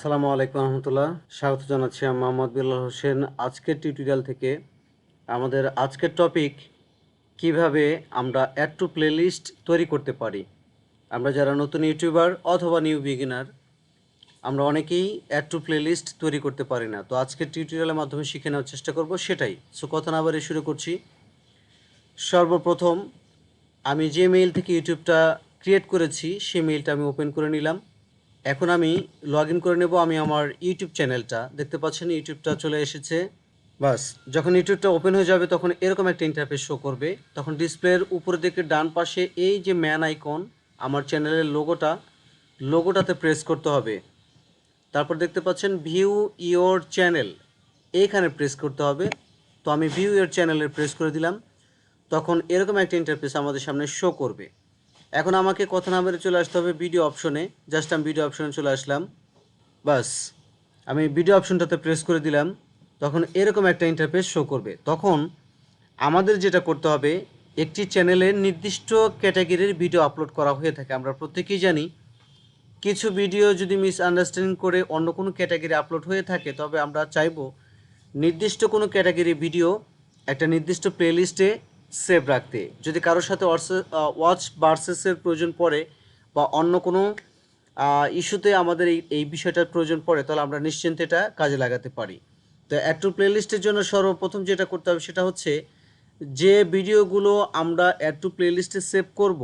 আসসালামু আলাইকুম রহমতুল্লাহ। স্বাগত জানাচ্ছি আমি মোহাম্মদ বিল্লাল হোসেন। আজকের টিউটোরিয়াল থেকে আমাদের আজকের টপিক কীভাবে আমরা অ্যাড টু প্লেলিস্ট তৈরি করতে পারি। আমরা যারা নতুন ইউটিউবার অথবা নিউ বিগিনার আমরা অনেকেই অ্যাড টু প্লেলিস্ট তৈরি করতে পারি না। তো আজকের টিউটোরিয়ালের মাধ্যমে শিখে নেওয়ার চেষ্টা করব সেটাই। সো কথা না বাড়িয়ে শুরু করছি। সর্বপ্রথম, আমি যে মেইল থেকে ইউটিউবটা ক্রিয়েট করেছি, সেই মেইলটা আমি ওপেন করে নিলাম। এখন আমি লগ ইন করে নেব আমি আমার ইউটিউব চ্যানেলটা দেখতে পাচ্ছেন ইউটিউবটা চলে এসেছে। বাস, যখন ইউটিউবটা ওপেন হয়ে যাবে তখন এরকম একটা ইন্টারফেস শো করবে। তখন ডিসপ্লের উপরের দিকে ডান পাশে এই যে ম্যান আইকন আমার চ্যানেলের লোগোটা লোগোটাতে প্রেস করতে হবে। তারপর দেখতে পাচ্ছেন ভিউ ইওর চ্যানেল এইখানে প্রেস করতে হবে। তো আমি ভিউ ইওর চ্যানেলে প্রেস করে দিলাম। তখন এরকম একটা ইন্টারফেস আমাদের সামনে শো করবে। এখন আমাকে কথা না বেড়ে চলে আসতে হবে ভিডিও অপশনে জাস্ট আমি ভিডিও অপশনে চলে আসলাম। বাস, আমি ভিডিও অপশনটাতে প্রেস করে দিলাম। তখন এরকম একটা ইন্টারফেস শো করবে। তখন আমাদের যেটা করতে হবে, একটি চ্যানেলে নির্দিষ্ট ক্যাটাগরির ভিডিও আপলোড করা হয়ে থাকে। আমরা প্রত্যেকেই জানি, কিছু ভিডিও যদি মিস আন্ডারস্ট্যান্ডিং করে অন্য কোনো ক্যাটাগরি আপলোড হয়ে থাকে, তবে আমরা চাইব নির্দিষ্ট কোনো ক্যাটাগরি ভিডিও একটা নির্দিষ্ট প্লেলিস্টে সেভ রাখতে। যদি কারোর সাথে ওয়াচ বার্সেসের প্রয়োজন পড়ে বা অন্য কোনো ইস্যুতে আমাদের এই এই বিষয়টার প্রয়োজন পড়ে, তাহলে আমরা নিশ্চিন্তে এটা কাজে লাগাতে পারি। তো অ্যাড টু প্লেলিস্টের জন্য সর্বপ্রথম যেটা করতে হবে সেটা হচ্ছে, যে ভিডিওগুলো আমরা অ্যাড টু প্লেলিস্টে সেভ করব,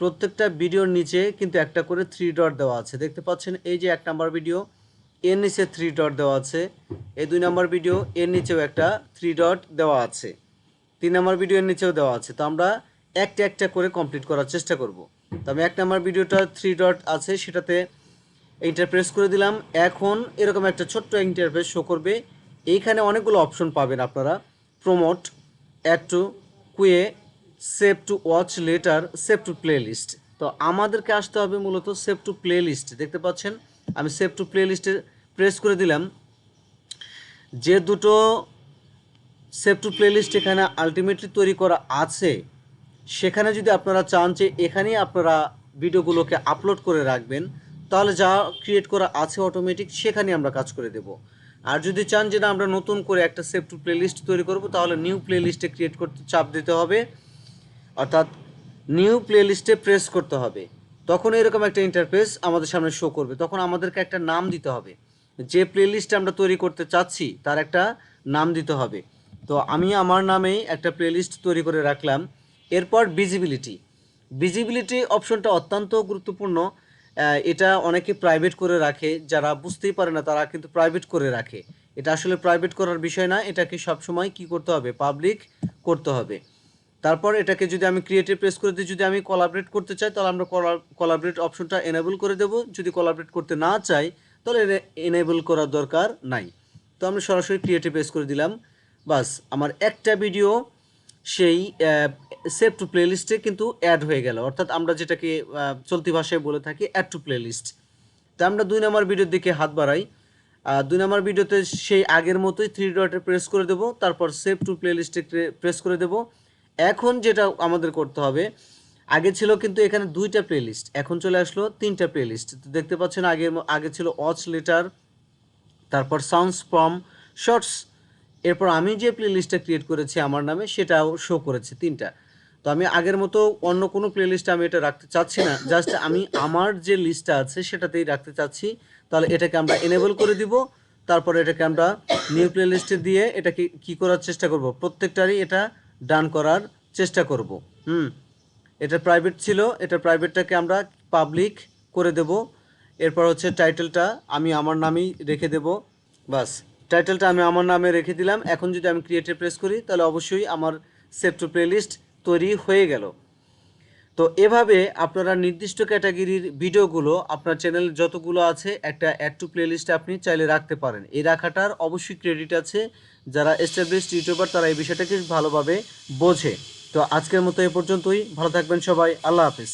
প্রত্যেকটা ভিডিওর নিচে কিন্তু একটা করে থ্রি ডট দেওয়া আছে। দেখতে পাচ্ছেন, এই যে এক নাম্বার ভিডিও, এর নিচে থ্রি ডট দেওয়া আছে। এই দুই নাম্বার ভিডিও, এর নিচেও একটা থ্রি ডট দেওয়া আছে। তিন নাম্বার ভিডিওর নিচেও দেওয়া আছে। তো আমরা একটা একটা করে কমপ্লিট করার চেষ্টা করব। তো আমি এক নাম্বার ভিডিওটা থ্রি ডট আছে, সেটাতে ইন্টারপ্রেস করে দিলাম। এখন এরকম একটা ছোট্ট ইন্টারফেস শো করবে। এইখানে অনেকগুলো অপশন পাবেন আপনারা। Promote add to queue save to watch later save to playlist তো আমাদেরকে আসতে হবে মূলত সেভ টু প্লেলিস্ট দেখতে পাচ্ছেন? আমি সেভ টু প্লেলিস্টে প্রেস করে দিলাম। যে দুটো সেভ টু প্লেলিস্ট এখানে আলটিমেটলি তৈরি করা আছে। সেখানে যদি আপনারা চান যে এখানেই আপনারা ভিডিওগুলোকে আপলোড করে রাখবেন, তাহলে যা ক্রিয়েট করা আছে অটোমেটিক সেখানে আমরা কাজ করে দেব। আর যদি চান যে না, আমরা নতুন করে একটা সেভ টু প্লেলিস্ট তৈরি করব, তাহলে নিউ প্লেলিস্টে ক্রিয়েট করতে চাপ দিতে হবে। অর্থাৎ নিউ প্লেলিস্টে প্রেস করতে হবে। তখন এরকম একটা ইন্টারফেস আমাদের সামনে শো করবে। তখন আমাদেরকে একটা নাম দিতে হবে। যে প্লেলিস্ট আমরা তৈরি করতে চাচ্ছি, তার একটা নাম দিতে হবে। তো আমি আমার নামেই একটা প্লেলিস্ট তৈরি করে রাখলাম। এরপর ভিজিবিলিটি ভিজিবিলিটি অপশনটা অত্যন্ত গুরুত্বপূর্ণ। এটা অনেকে প্রাইভেট করে রাখে। যারা বুঝতেই পারে না, তারা কিন্তু প্রাইভেট করে রাখে। এটা আসলে প্রাইভেট করার বিষয় না। এটাকে সবসময় কি করতে হবে? পাবলিক করতে হবে। তারপর এটাকে যদি আমি ক্রিয়েটিভ প্রেস করে দিই, যদি আমি কোলাবরেট করতে চাই, তাহলে আমরা কোলাবরেট অপশনটা এনেবল করে দেব। যদি কোলাবরেট করতে না চাই, তাহলে এনেবল করার দরকার নাই। তো আমি সরাসরি ক্রিয়েটিভ প্রেস করে দিলাম। বাস, আমার একটা ভিডিও সেই সেভ টু প্লেলিস্টে কিন্তু অ্যাড হয়ে গেল। অর্থাৎ আমরা যেটাকে চলতি ভাষায় বলে থাকি অ্যাড টু প্লেলিস্ট তা আমরা দুই নম্বর ভিডিওর দিকে হাত বাড়াই। দুই নম্বর ভিডিওতে সেই আগের মতোই থ্রি ডটে প্রেস করে দেবো, তারপর সেভ টু প্লেলিস্টে প্রেস করে দেবো। এখন যেটা আমাদের করতে হবে, আগে ছিল কিন্তু এখানে দুইটা প্লেলিস্ট এখন চলে আসলো তিনটা প্লেলিস্ট দেখতে পাচ্ছেন আগে আগে ছিল ওয়াচ লেটার তারপর সাউন্ডস ফ্রম শর্টস এরপর আমি যে প্লেলিস্টটা ক্রিয়েট করেছি আমার নামে, সেটাও শো করেছে তিনটা। তো আমি আগের মতো অন্য কোনো প্লেলিস্ট আমি এটা রাখতে চাচ্ছি না। জাস্ট আমি আমার যে লিস্টটা আছে, সেটাতেই রাখতে চাচ্ছি। তাহলে এটাকে আমরা এনেবল করে দিব। তারপর এটাকে আমরা নিউ প্লেলিস্টে দিয়ে এটাকে কি করার চেষ্টা করব? প্রত্যেকটারই এটা ডান করার চেষ্টা করব। হুম। এটা প্রাইভেট ছিল। এটা প্রাইভেটটাকে আমরা পাবলিক করে দেব। এরপর হচ্ছে টাইটেলটা আমি আমার নামেই রেখে দেব। বাস টাইটেলটা আমি আমার নামে রেখে দিলাম। এখন যদি আমি ক্রিয়েটে প্রেস করি, তাহলে অবশ্যই আমার সেভ টু প্লেলিস্ট তৈরি হয়ে গেল। তো এভাবে আপনারা নির্দিষ্ট ক্যাটাগরির ভিডিওগুলো আপনার চ্যানেল যতগুলো আছে, একটা অ্যাড টু প্লেলিস্টে আপনি চাইলে রাখতে পারেন। এই রাখাটার অবশ্যই ক্রেডিট আছে। যারা এস্টাবলিশড ইউটিউবার তারা এই বিষয়টাকে ভালোভাবে বোঝে। তো আজকের মতো এ পর্যন্তই। ভালো থাকবেন সবাই। আল্লাহ হাফিজ।